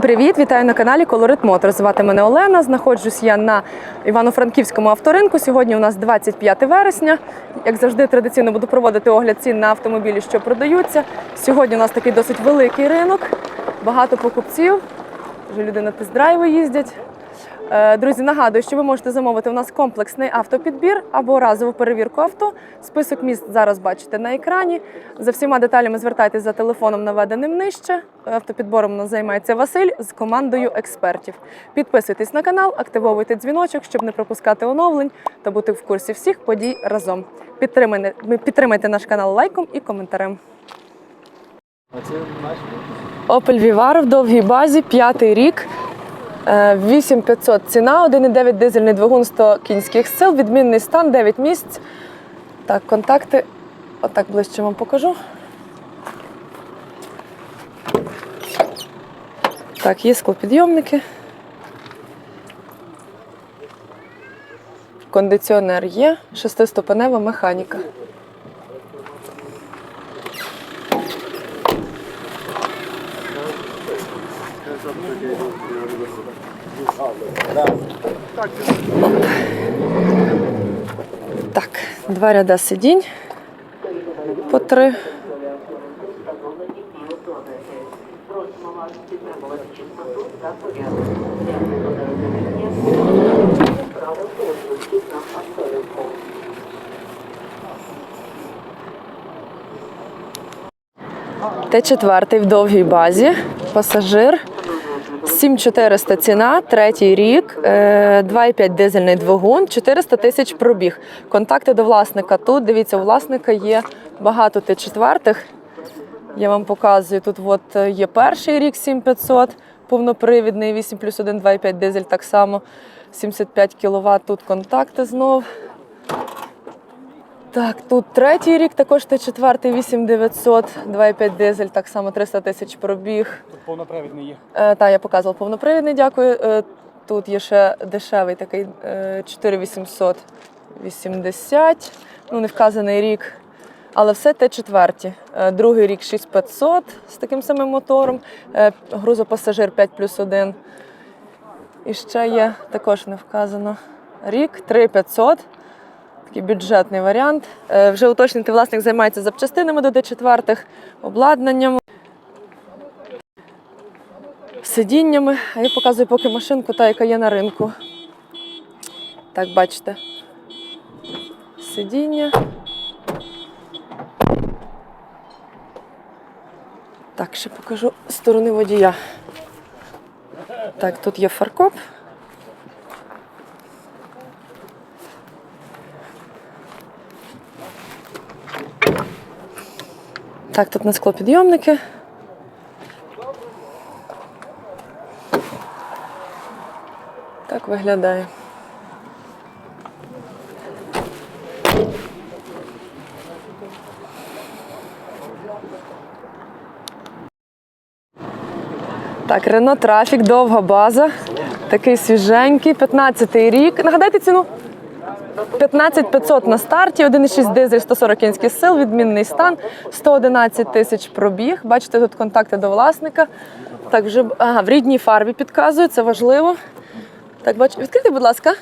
Всім привіт! Вітаю на каналі Колорит Мотор. Звати мене Олена. Знаходжусь я на Івано-Франківському авторинку. Сьогодні у нас 25 вересня. Як завжди, традиційно буду проводити огляд цін на автомобілі, що продаються. Сьогодні у нас такий досить великий ринок, багато покупців. Вже люди на тест-драйви їздять. Е, Друзі, нагадую, що ви можете замовити у нас комплексний автопідбір або разову перевірку авто. Список міст зараз бачите на екрані. За всіма деталями звертайтеся за телефоном, наведеним нижче. Автопідбором у нас займається Василь з командою експертів. Підписуйтесь на канал, активовуйте дзвіночок, щоб не пропускати оновлень та бути в курсі всіх подій разом. Підтримайте, підтримайте наш канал лайком і коментарем. Opel Vivaro в довгій базі, п'ятий рік. Е, 8500 ціна, 1,9 дизельний двигун 100 кінських сил, відмінний стан, 9 місць. Так, контакти. Отак ближче вам покажу. Так, є склопідйомники. Кондиціонер є, шестиступенева механіка. Так, два ряда сидінь по три. Т4 в довгій базі, пасажир. 7400 ціна, третій рік, е, 2,5 дизельний двигун, 400 тисяч пробіг. Контакти до власника тут. Дивіться, у власника є багато Т4. Я вам показую. Тут от е, є перший рік 7500, повнопривідний, 8 плюс 1, 2,5 дизель так само, 75 кВт. Тут контакти знов. Так, тут третій рік, також Т4, 8900, 2,5 дизель, так само 300 тисяч пробіг. Тут повнопривідний є. Е, та, я показувала повнопривідний, дякую. Е, тут є ще дешевий такий е, 4880, ну не вказаний рік. Але все Т4. Е, другий рік 6500 з таким самим мотором. Е, грузопасажир 5 плюс 1. І ще є також не вказано рік 3500. Такий бюджетний варіант. Е, Вже уточнити, власник займається запчастинами до Д4, обладнанням, сидіннями. А я показую поки машинку, та, яка є на ринку. Так, бачите. Сидіння. Так, ще покажу сторони водія. Так, тут є фаркоп. Так, тут на склопідйомники. Так виглядає. Так, Рено Трафік, довга база. Такий свіженький, 15-й рік. Нагадайте ціну? 15 500 на старті, 1,6 дизель, 140 кінських сил, відмінний стан, 111 тисяч пробіг. Бачите, тут контакти до власника. Так, вже ага, в рідній фарбі підказую, це важливо. Так, бачу, відкрийте, будь ласка.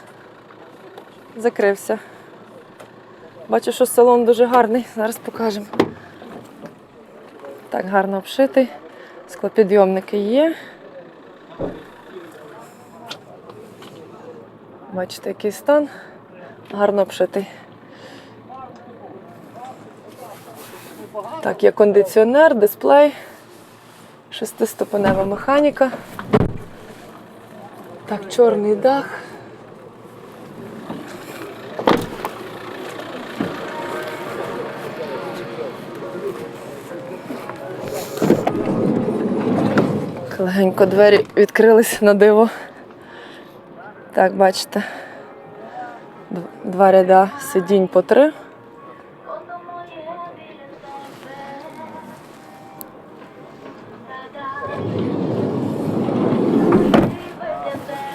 Закрився. Бачу, що салон дуже гарний. Зараз покажемо. Так, гарно обшитий. Склопідйомники є. Бачите, який стан. Гарно обшитий. Так, є кондиціонер, дисплей, шестиступенева механіка. Так, чорний дах. Легенько двері відкрились на диво. Так, бачите. Два ряда сидінь по три.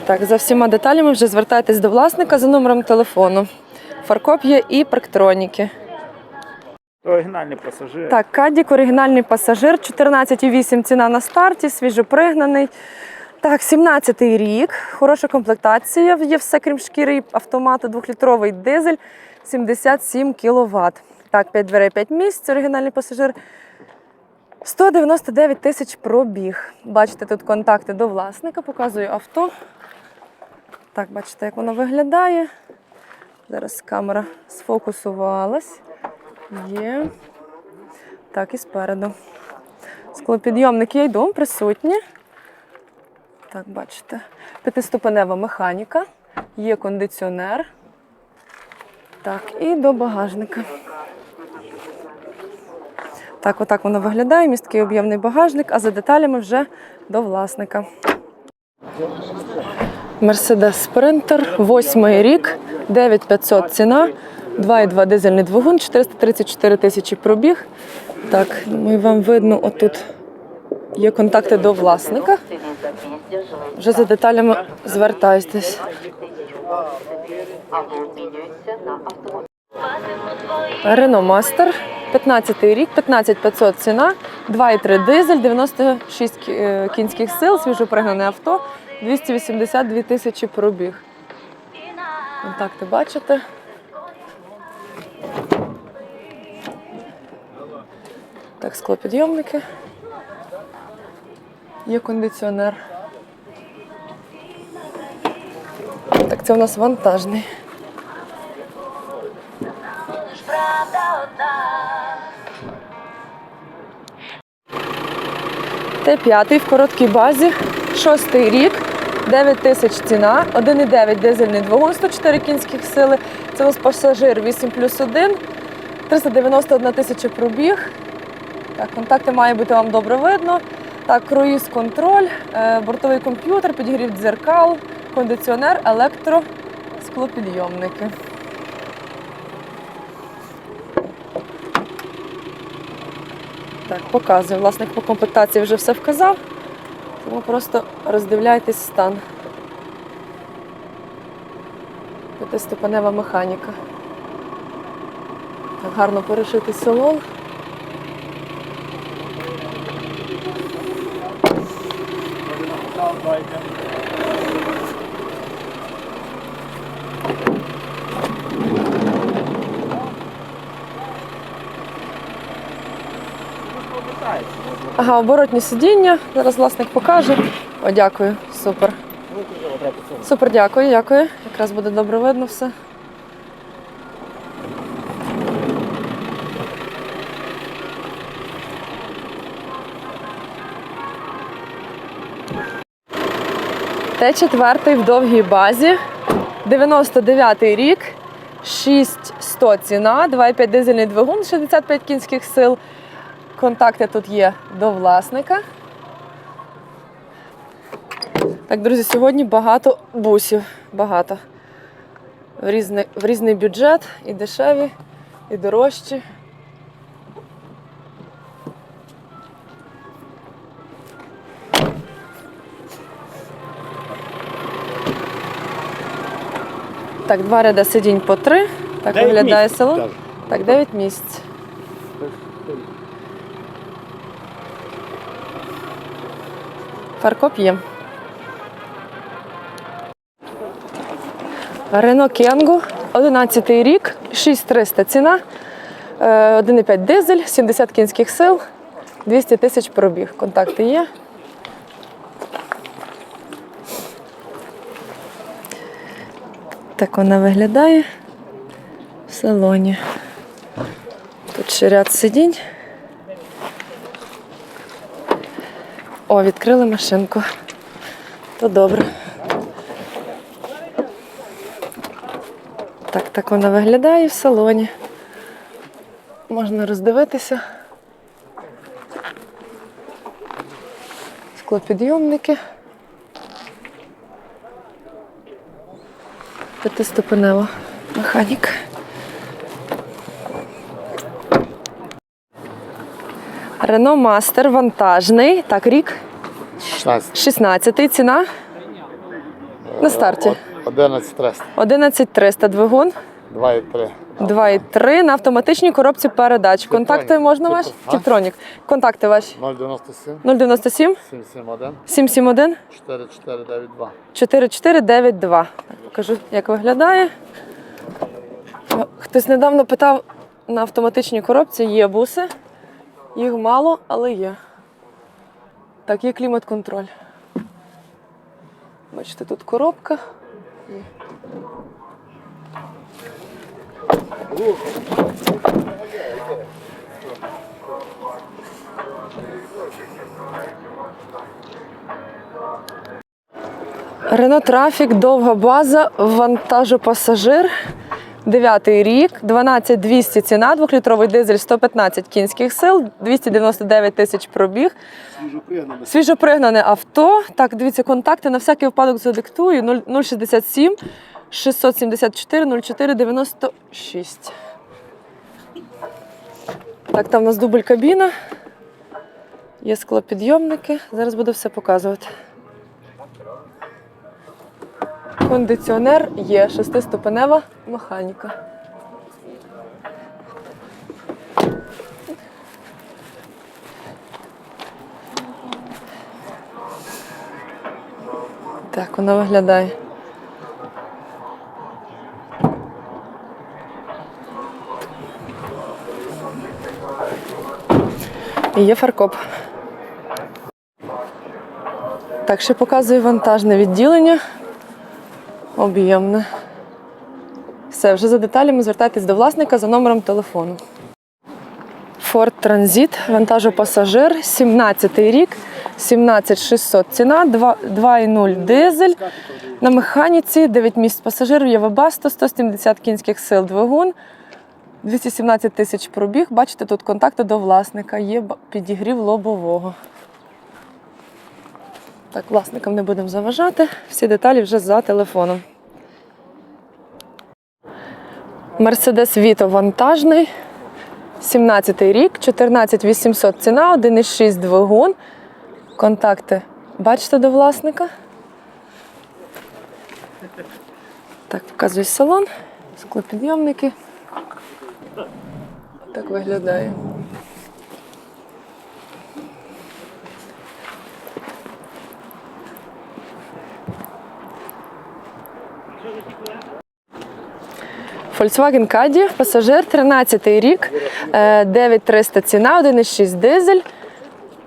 Так, за всіма деталями вже звертайтесь до власника за номером телефону. Фаркоп є і парктроніки. Оригінальний пасажир. Так, Кадік, оригінальний пасажир, 14,8 ціна на старті, свіжопригнаний. Так, 17-й рік. Хороша комплектація. Є все крім шкіри автомату, двохлітровий дизель, 77 кВт. Так, 5 дверей, 5 місць, оригінальний пасажир. 199 тисяч пробіг. Бачите, тут контакти до власника, показую авто. Так, бачите, як воно виглядає. Зараз камера сфокусувалась. Є. Так, і спереду. Склопідйомник є й дом присутні. Так, бачите. П'ятиступенева механіка, є кондиціонер. Так, і до багажника. Так, отак воно виглядає. Місткий об'ємний багажник, а за деталями вже до власника. Мерседес Спринтер, восьмий рік, 9500 ціна, 2,2 дизельний двигун, 434 тисячі пробіг. Так, ми вам видно, отут є контакти до власника. Вже за деталями звертайтесь. Рено Мастер, 15 рік, 15500 ціна, 2,3 дизель, 96 е, кінських сил, свіжопригнане авто, 282 тисячі пробіг. Контакти бачите. Так, склопідйомники. Є кондиціонер. Так, це у нас вантажний. Т5 в короткій базі, шостий рік, 9 тисяч ціна, 1,9 дизельний двигун, 104 кінських сили. Це у нас пасажир 8 плюс 1, 391 тисяча пробіг. Так, контакти має бути вам добре видно. Так, круїз контроль, е, бортовий комп'ютер, підігрів дзеркал, кондиціонер, електро, склопідйомники. Так, показую. Власник по комплектації вже все вказав, тому просто роздивляйтесь стан. П'ятиступенева механіка. Так, гарно перешитий салон. Ага, оборотні сидіння. Зараз власник покаже. О, дякую. Супер. Супер, дякую, дякую. Якраз буде добре видно все. Т4 в довгій базі. 99-й рік. 6100 ціна, 2,5 дизельний двигун, 65 кінських сил. Контакти тут є до власника. Так, друзі, сьогодні багато бусів. Багато. В різний, в різний бюджет, і дешеві, і дорожчі. Так, два ряда сидінь по три. Так Дев'ять виглядає місць, салон. кажуть. Так, 9 місць. Фаркоп є. Рено Кенгу, 11 рік, 6300 ціна, е, 1,5 дизель, 70 кінських сил, 200 тисяч пробіг. Контакти є. Так вона виглядає в салоні. Тут ще ряд сидінь. О, відкрили машинку. То добре. Так, так вона виглядає в салоні. Можна роздивитися. Склопідйомники. П'ятиступенева механіка. Рено Мастер вантажний. Так, рік 16. 16 ціна. На старті. 11 300. 11 300 двигун, Два і три. 2,3 на автоматичній коробці передач. Контакти можна ваші? А? Тіктронік. Контакти ваші 097 097 771 771 4492. 4492. Так, покажу, як виглядає. Хтось недавно питав на автоматичній коробці є буси. Їх мало, але є. Так, є клімат-контроль. Бачите, тут коробка. Рено Трафік, довга база, вантажопасажир. Дев'ятий рік, 12200 ціна, двохлітровий дизель, 115 кінських сил, 299 тисяч пробіг. Свіжопригнане авто. Так, дивіться, контакти на всякий випадок задиктую. 067 674 04 96. Так, там у нас дубль кабіна. Є склопідйомники. Зараз буду все показувати. Кондиціонер є шестиступенева механіка. Так, вона виглядає. І є фаркоп. Так, ще показую вантажне відділення. Об'ємне. Все, вже за деталями звертайтесь до власника за номером телефону. Ford Transit, вантажопасажир, 17-й рік, 17600 ціна, 2,0 дизель. На механіці 9 місць пасажирів, є вебасто, 170 кінських сил двигун, 217 тисяч пробіг. Бачите, тут контакти до власника, є підігрів лобового. Так, власникам не будемо заважати. Всі деталі вже за телефоном. Мерседес Віто вантажний. 17 й рік, 14800 ціна, 1,6 двигун. Контакти бачите до власника. Так, показую салон, склопідйомники. Так виглядає. Volkswagen Caddy, пасажир, 13 й рік, е, 9300 ціна, 1,6 дизель.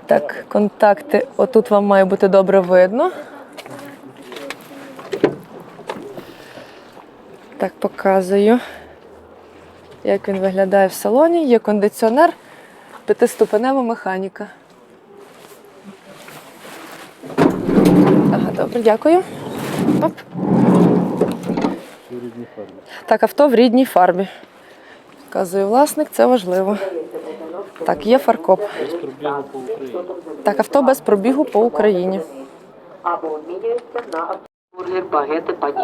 Так, контакти. Отут вам має бути добре видно. Так, показую, як він виглядає в салоні. Є кондиціонер, п'ятиступенева механіка. Ага, добре, дякую. Оп. Так, авто в рідній фарбі. Вказує власник, це важливо. Так, є фаркоп. Так, авто без пробігу по Україні. або на.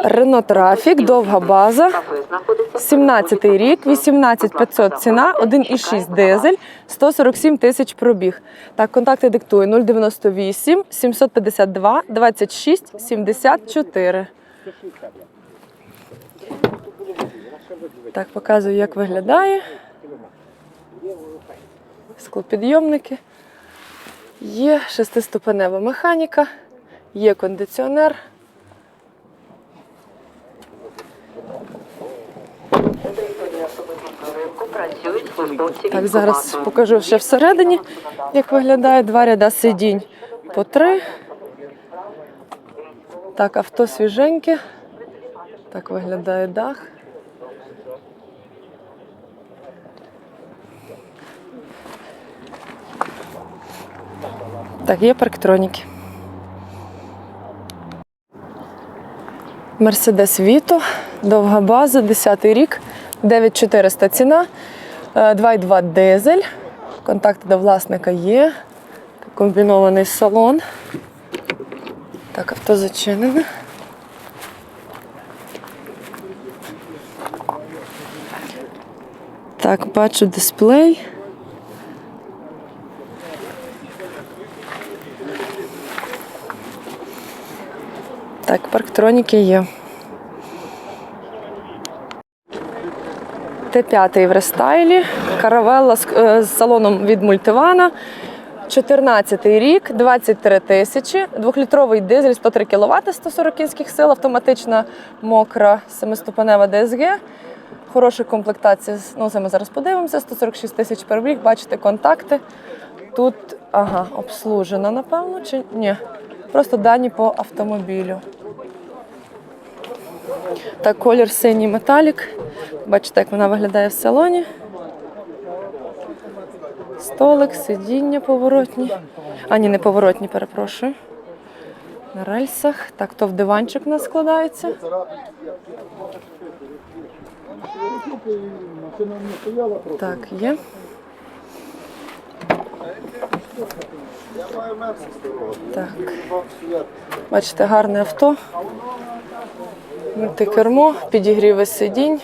Рено Трафік, довга база. Кафе знаходиться 17 рік, 18500 ціна, 1,6 дизель, 147 тисяч пробіг. Так, контакти диктую 098 752 26 74. Так, показую, як виглядає. Склопідйомники. Є шестиступенева механіка, є кондиціонер. Так, зараз покажу ще всередині, як виглядає два ряда сидінь по три. Так, авто свіженьке. Так виглядає дах. Так, є парктроніки. Мерседес Віто, довга база, 10-й рік, 9400 ціна, е, 2,2 дизель. Контакти до власника є. Комбінований салон. Так, авто зачинене. Так, бачу дисплей. Так, парктроніки є. Т5 в рестайлі, каравелла з, е, салоном від мультивана. 14 рік, 23 тисячі, двохлітровий дизель, 103 кВт, 140 кінських сил, автоматична мокра семиступенева ДСГ. Хороша комплектація. Ну, це ми зараз подивимося. 146 тисяч пробіг, бачите контакти. Тут ага, обслужена, напевно, чи ні? Просто дані по автомобілю. Так, колір синій металік. Бачите, як вона виглядає в салоні. Столик, сидіння поворотні. А, ні, не поворотні, перепрошую. На рельсах. Так, то в диванчик у нас складається. Так, є. Так. Бачите, гарне авто. Мультикермо, підігріви сидінь.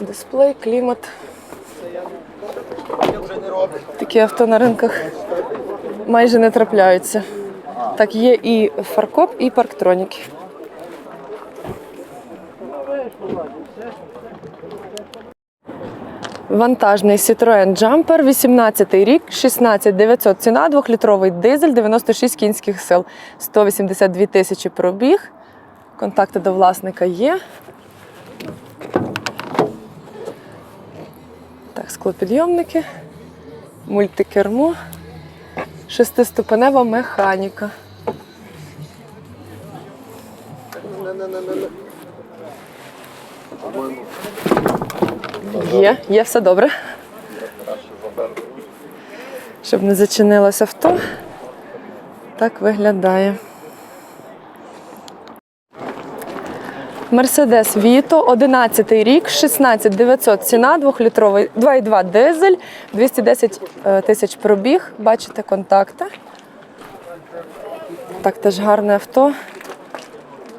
Дисплей, клімат. Такі авто на ринках майже не трапляються. Так, є і фаркоп, і парктроніки. Вантажний Citroen Jumper, 18 рік, 16 900 ціна, 2-літровий дизель, 96 кінських сил, 182 тисячі пробіг. Контакти до власника є. Так, склопідйомники, мультикермо, шестиступенева механіка. Є, є все добре. Щоб не зачинилось авто. Так виглядає. Мерседес Віто, 11 рік, 16 900 ціна, 2-літровий, 2,2 дизель, 210 е, тисяч пробіг. Бачите контакти. Так, теж гарне авто.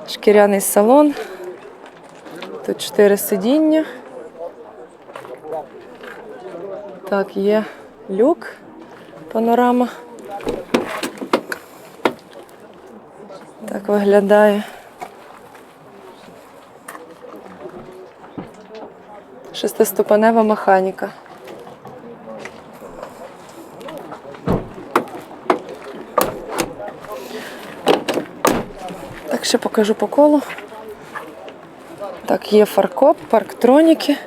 Шкіряний салон. Тут 4 сидіння. Так, є люк, панорама. Так виглядає. Шестиступенева механіка. Так, ще покажу по колу. Так, є фаркоп, парктроніки.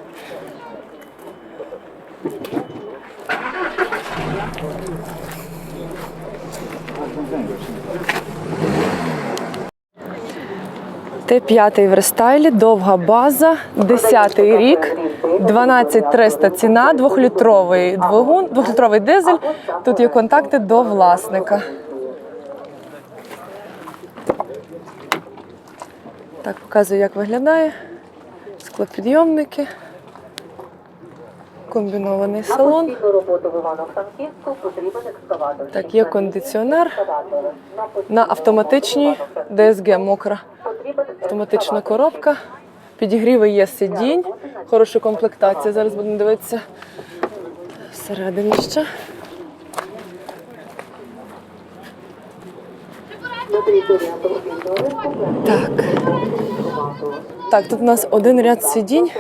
Т5 в рестайлі, довга база, 10-й рік, 12300 ціна, двохлітровий двигун, двохлітровий дизель. Тут є контакти до власника. Так, показую, як виглядає. Склопідйомники, комбінований салон. Так, є кондиціонер на автоматичній ДСГ мокра. Автоматична коробка. Підігріви є сидінь. Хороша комплектація. Зараз будемо дивитися всередині ще. Так. Так, тут у нас один ряд сидінь.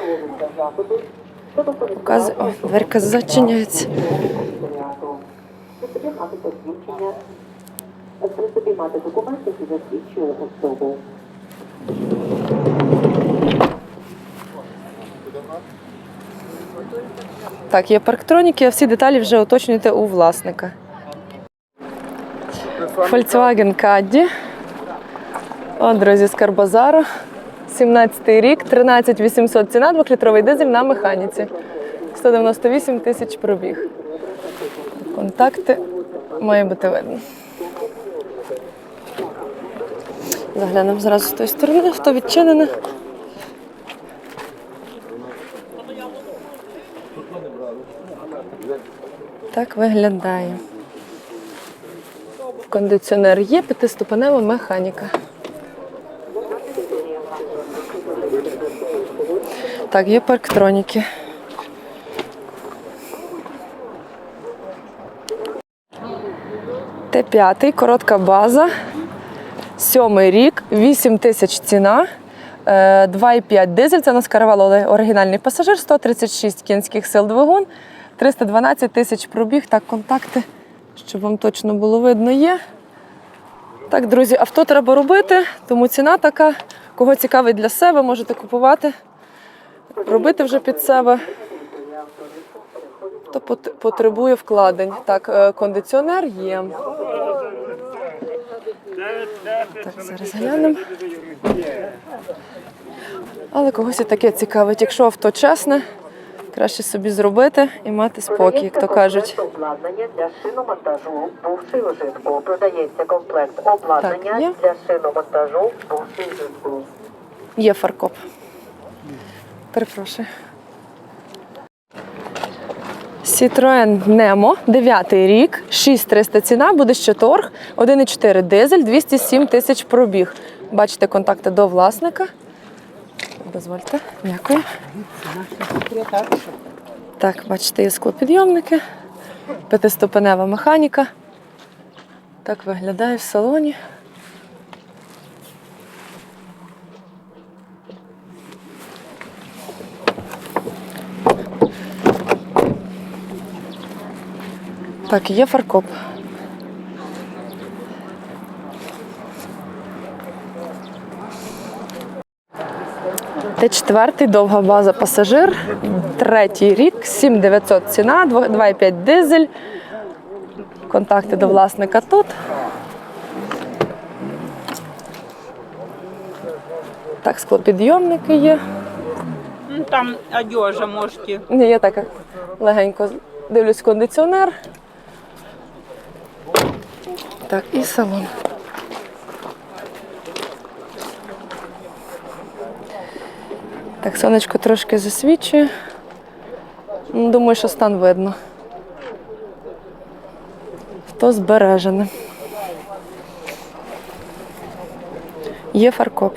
Показує. Ой, дверка зачиняється. При собі мати документи, які засвідчує особу. Так, є парктроніки, а всі деталі вже уточнюйте у власника. Volkswagen Caddy. О, друзі, з Карбазару. 17 рік, 13 800 ціна, 2-літровий дизель на механіці. 198 тисяч пробіг. Контакти має бути видно. Заглянемо зразу з тої сторони, авто відчинене. Так виглядає. Кондиціонер є, п'ятиступенева механіка. Так, є парктроніки. Т5, коротка база. Сьомий рік, 8 тисяч ціна. Е, 2,5 дизель. Це у нас каравал Оле- оригінальний пасажир, 136 кінських сил двигун, 312 тисяч пробіг. Так, контакти, щоб вам точно було видно, є. Так, друзі, авто треба робити, тому ціна така. Кого цікавить для себе, можете купувати, робити вже під себе. То потребує вкладень. Так, е, кондиціонер є. Так, зараз глянемо. Але когось і таке цікавить. Якщо авто чесне, краще собі зробити і мати спокій, як то кажуть. Обладнання для шиномонтажу, бувший ужитку. Продається комплект обладнання для шиномонтажу, бувший ужитку. Є фаркоп. Перепрошую. Citroen Nemo, 9 рік, 6300 ціна, буде ще торг, 1,4 дизель, 207 тисяч пробіг. Бачите контакти до власника. Дозвольте, дякую. Так, бачите, є склопідйомники, п'ятиступенева механіка. Так виглядає в салоні. Так, є фаркоп. Т4, довга база пасажир, третій рік, 7900 ціна, 2,5 дизель. Контакти до власника тут. Так, склопідйомники є. Ну, там одежа, можете. Ні, я так легенько дивлюсь кондиціонер. Так, і салон. Так, сонечко трошки засвічує. Ну, Думаю, що стан видно. Хто збережене. Є фаркоп.